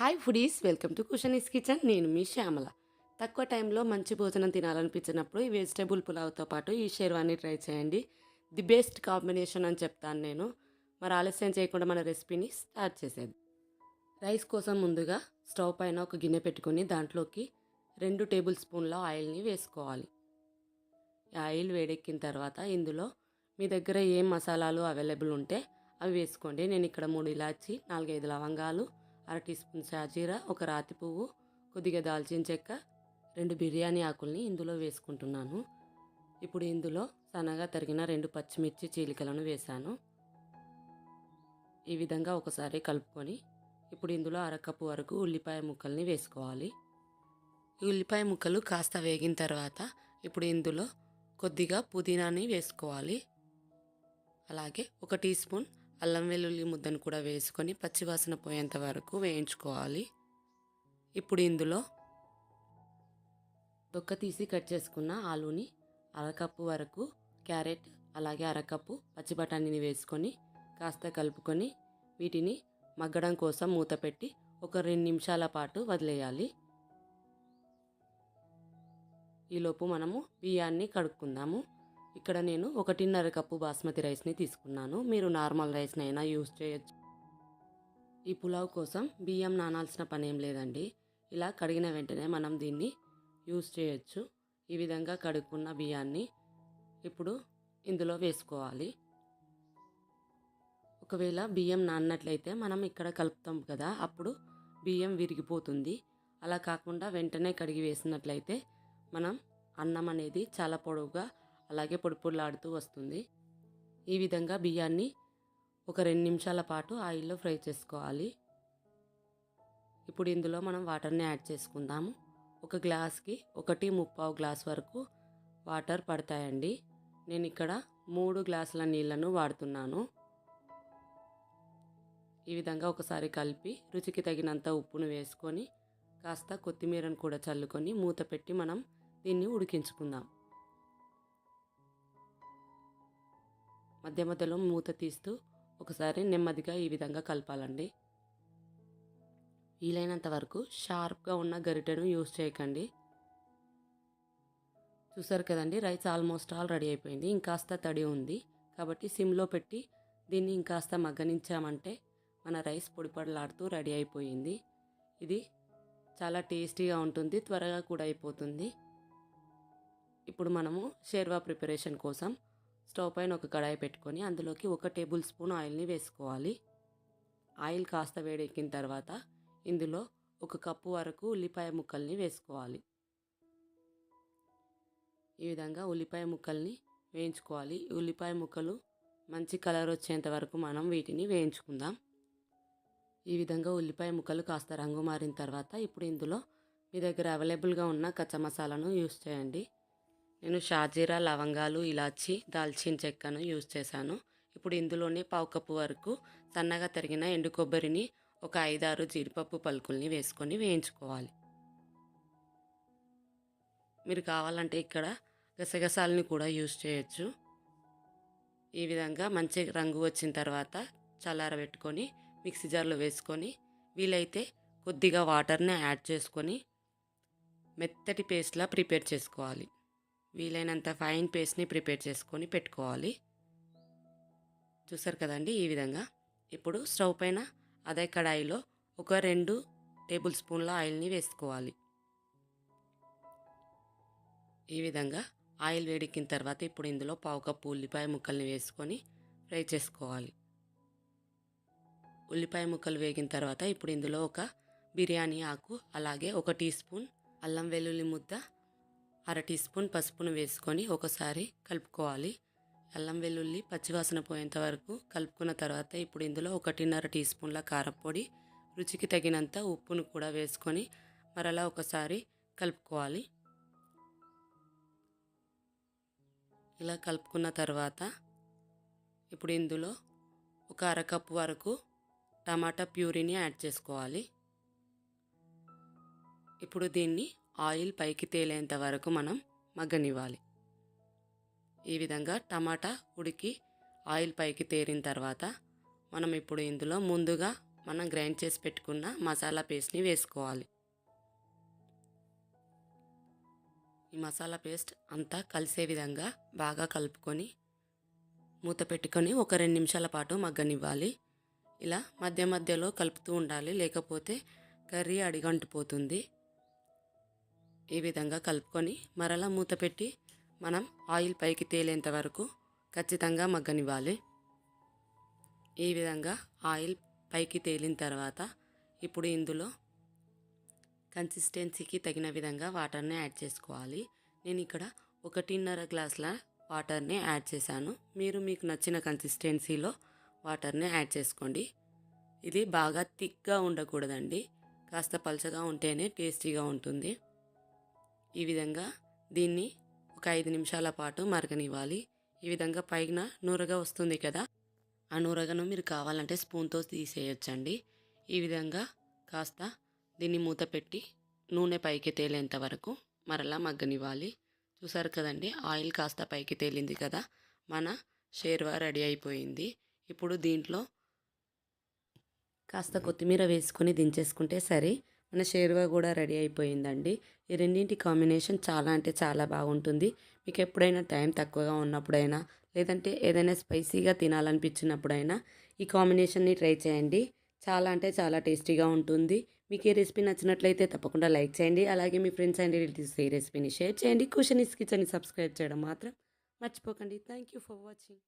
Hi foodies welcome to Kushanee's kitchen. నేను మీ శ్యామల. తక్కువ టైంలో మంచి భోజనం తినాలనిపించినప్పుడు ఈ వెజిటేబుల్ పులావ్తో పాటు ఈ షేర్వాన్ని ట్రై చేయండి. ది బెస్ట్ కాంబినేషన్ అని చెప్తాను నేను. మరి ఆలస్యం చేయకుండా మన రెసిపీని స్టార్ట్ చేసేది రైస్ కోసం ముందుగా స్టవ్ పైన ఒక గిన్నె పెట్టుకొని దాంట్లోకి రెండు టేబుల్ స్పూన్ల ఆయిల్ని వేసుకోవాలి. ఆయిల్ వేడెక్కిన తర్వాత ఇందులో మీ దగ్గర ఏం మసాలాలు అవైలబుల్ ఉంటే అవి వేసుకోండి. నేను ఇక్కడ మూడు ఇలాచి నాలుగైదు లవంగాలు అర టీ స్పూన్ షాజీరా ఒక రాతి పువ్వు కొద్దిగా దాల్చిన చెక్క రెండు బిర్యానీ ఆకుల్ని ఇందులో వేసుకుంటున్నాను. ఇప్పుడు ఇందులో సన్నగా తరిగిన రెండు పచ్చిమిర్చి చీలికలను వేశాను. ఈ విధంగా ఒకసారి కలుపుకొని ఇప్పుడు ఇందులో అరకప్పు వరకు ఉల్లిపాయ ముక్కల్ని వేసుకోవాలి. ఈ ఉల్లిపాయ ముక్కలు కాస్త వేగిన తర్వాత ఇప్పుడు ఇందులో కొద్దిగా పుదీనాని వేసుకోవాలి. అలాగే ఒక టీ స్పూన్ అల్లం వెల్లుల్లి ముద్దను కూడా వేసుకొని పచ్చివాసన పోయేంత వరకు వేయించుకోవాలి. ఇప్పుడు ఇందులో దొక్క తీసి కట్ చేసుకున్న ఆలూని అరకప్పు వరకు క్యారెట్ అలాగే అరకప్పు పచ్చి బఠానీని వేసుకొని కాస్త కలుపుకొని వీటిని మగ్గడం కోసం మూత పెట్టి ఒక రెండు నిమిషాల పాటు వదిలేయాలి. ఈలోపు మనము బియ్యాన్ని కడుక్కుందాము. ఇక్కడ నేను ఒకటిన్నర కప్పు బాస్మతి రైస్ని తీసుకున్నాను. మీరు నార్మల్ రైస్ని అయినా యూస్ చేయొచ్చు. ఈ పులావ్ కోసం బియ్యం నానాల్సిన పని ఏం లేదండి. ఇలా కడిగిన వెంటనే మనం దీన్ని యూస్ చేయొచ్చు. ఈ విధంగా కడుక్కున్న బియ్యాన్ని ఇప్పుడు ఇందులో వేసుకోవాలి. ఒకవేళ బియ్యం నాన్నట్లయితే మనం ఇక్కడ కలుపుతాం కదా అప్పుడు బియ్యం విరిగిపోతుంది. అలా కాకుండా వెంటనే కడిగి వేసినట్లయితే మనం అన్నం అనేది చాలా పొడవుగా అలాగే పొడిపొడిలాడుతూ వస్తుంది. ఈ విధంగా బియ్యాన్ని ఒక రెండు నిమిషాల పాటు ఆయిల్లో ఫ్రై చేసుకోవాలి. ఇప్పుడు ఇందులో మనం వాటర్ని యాడ్ చేసుకుందాము. ఒక గ్లాస్కి ఒకటి ముప్పావు గ్లాస్ వరకు వాటర్ పడతాయండి. నేను ఇక్కడ మూడు గ్లాసుల నీళ్ళను వాడుతున్నాను. ఈ విధంగా ఒకసారి కలిపి రుచికి తగినంత ఉప్పును వేసుకొని కాస్త కొత్తిమీరను కూడా చల్లుకొని మూత పెట్టి మనం దీన్ని ఉడికించుకుందాం. మధ్య మధ్యలో మూత తీస్తూ ఒకసారి నెమ్మదిగా ఈ విధంగా కలపాలండి. వీలైనంత వరకు షార్ప్గా ఉన్న గరిటెను యూస్ చేయకండి. చూసారు కదండి రైస్ ఆల్మోస్ట్ ఆల్ రెడీ అయిపోయింది. ఇంకాస్త తడి ఉంది. కాబట్టి సిమ్లో పెట్టి దీన్ని ఇంకాస్త మగ్గనించామంటే మన రైస్ పొడిపడలాడుతూ రెడీ అయిపోయింది. ఇది చాలా టేస్టీగా ఉంటుంది త్వరగా కూడా అయిపోతుంది. ఇప్పుడు మనము షేర్వా ప్రిపరేషన్ కోసం స్టవ్ పైన ఒక కడాయి పెట్టుకొని అందులోకి ఒక టేబుల్ స్పూన్ ఆయిల్ని వేసుకోవాలి. ఆయిల్ కాస్త వేడెక్కిన తర్వాత ఇందులో ఒక కప్పు వరకు ఉల్లిపాయ ముక్కల్ని వేసుకోవాలి. ఈ విధంగా ఉల్లిపాయ ముక్కల్ని వేయించుకోవాలి. ఉల్లిపాయ ముక్కలు మంచి కలర్ వచ్చేంత వరకు మనం వీటిని వేయించుకుందాం. ఈ విధంగా ఉల్లిపాయ ముక్కలు కాస్త రంగు మారిన తర్వాత ఇప్పుడు ఇందులో మీ దగ్గర అవైలబుల్గా ఉన్న కచ్చా మసాలాను యూస్ చేయండి. నేను షాజీరా లవంగాలు ఇలాచి దాల్చిన చెక్కను యూజ్ చేశాను. ఇప్పుడు ఇందులోనే పావు కప్పు వరకు సన్నగా తరిగిన ఎండు కొబ్బరిని ఒక ఐదారు జీడిపప్పు పలుకుల్ని వేసుకొని వేయించుకోవాలి. మీరు కావాలంటే ఇక్కడ గసగసాలని కూడా యూజ్ చేయొచ్చు. ఈ విధంగా మంచి రంగు వచ్చిన తర్వాత చల్లారబెట్టుకొని మిక్సీ జార్లో వేసుకొని వీలైతే కొద్దిగా వాటర్ని యాడ్ చేసుకొని మెత్తటి పేస్ట్లా ప్రిపేర్ చేసుకోవాలి. వీలైనంత ఫైన్ పేస్ట్ని ప్రిపేర్ చేసుకొని పెట్టుకోవాలి. చూసారు కదండి ఈ విధంగా? ఇప్పుడు స్టవ్ పైన అదే కడాయిలో ఒక రెండు టేబుల్ స్పూన్ల ఆయిల్ని వేసుకోవాలి. ఈ విధంగా ఆయిల్ వేడెక్కిన తర్వాత ఇప్పుడు ఇందులో పావు కప్పు ఉల్లిపాయ ముక్కల్ని వేసుకొని ఫ్రై చేసుకోవాలి. ఉల్లిపాయ ముక్కలు వేగిన తర్వాత ఇప్పుడు ఇందులో ఒక బిర్యానీ ఆకు అలాగే ఒక టీ స్పూన్ అల్లం వెల్లుల్లి ముద్ద అర టీ స్పూన్ పసుపును వేసుకొని ఒకసారి కలుపుకోవాలి. అల్లం వెల్లుల్లి పచ్చివాసన పోయేంత వరకు కలుపుకున్న తర్వాత ఇప్పుడు ఇందులో ఒకటిన్నర టీ స్పూన్ల కారపొడి రుచికి తగినంత ఉప్పును కూడా వేసుకొని మరలా ఒకసారి కలుపుకోవాలి. ఇలా కలుపుకున్న తర్వాత ఇప్పుడు ఇందులో ఒక అరకప్పు వరకు టమాటా ప్యూరీని యాడ్ చేసుకోవాలి. ఇప్పుడు దీన్ని ఆయిల్ పైకి తేలేంత వరకు మనం మగ్గనివ్వాలి. ఈ విధంగా టమాటా ఉడికి ఆయిల్ పైకి తేరిన తర్వాత మనం ఇప్పుడు ఇందులో ముందుగా మనం గ్రైండ్ చేసి పెట్టుకున్న మసాలా పేస్ట్ని వేసుకోవాలి. ఈ మసాలా పేస్ట్ అంతా కలిసే విధంగా బాగా కలుపుకొని మూత పెట్టుకొని ఒక రెండు నిమిషాల పాటు మగ్గనివ్వాలి. ఇలా మధ్య మధ్యలో కలుపుతూ ఉండాలి లేకపోతే కర్రీ అడిగంటిపోతుంది. ఈ విధంగా కలుపుకొని మరలా మూత పెట్టి మనం ఆయిల్ పైకి తేలేంత వరకు ఖచ్చితంగా మగ్గనివ్వాలి. ఈ విధంగా ఆయిల్ పైకి తేలిన తర్వాత ఇప్పుడు ఇందులో కన్సిస్టెన్సీకి తగిన విధంగా వాటర్ని యాడ్ చేసుకోవాలి. నేను ఇక్కడ ఒకటిన్నర గ్లాసుల వాటర్ని యాడ్ చేశాను. మీరు మీకు నచ్చిన కన్సిస్టెన్సీలో వాటర్ని యాడ్ చేసుకోండి. ఇది బాగా థిక్గా ఉండకూడదండి. కాస్త పలుచగా ఉంటేనే టేస్టీగా ఉంటుంది. ఈ విధంగా దీన్ని ఒక ఐదు నిమిషాల పాటు మరగనివ్వాలి. ఈ విధంగా పైన నూరగా వస్తుంది కదా? ఆ నూరగను మీరు కావాలంటే స్పూన్తో తీసేయొచ్చండి. ఈ విధంగా కాస్త దీన్ని మూత పెట్టి నూనె పైకి తేలేంత వరకు మరలా మగ్గనివ్వాలి. చూసారు కదండి ఆయిల్ కాస్త పైకి తేలింది కదా? మన షేర్వా రెడీ అయిపోయింది. ఇప్పుడు దీంట్లో కాస్త కొత్తిమీర వేసుకొని దించేసుకుంటే సరే మన షేర్వా కూడా రెడీ అయిపోయిందండి. ఈ రెండింటి కాంబినేషన్ చాలా అంటే చాలా బాగుంటుంది. మీకు ఎప్పుడైనా టైం తక్కువగా ఉన్నప్పుడైనా లేదంటే ఏదైనా స్పైసీగా తినాలనిపించినప్పుడైనా ఈ కాంబినేషన్ని ట్రై చేయండి. చాలా అంటే చాలా టేస్టీగా ఉంటుంది. మీకు ఈ రెసిపీ నచ్చినట్లయితే తప్పకుండా లైక్ చేయండి. అలాగే మీ ఫ్రెండ్స్ అండ్ రిలేటివ్స్ ఈ రెసిపీని షేర్ చేయండి. క్వశ్చన్ ఇస్ కిచెన్ని సబ్స్క్రైబ్ చేయడం మాత్రం మర్చిపోకండి. Thank you for watching.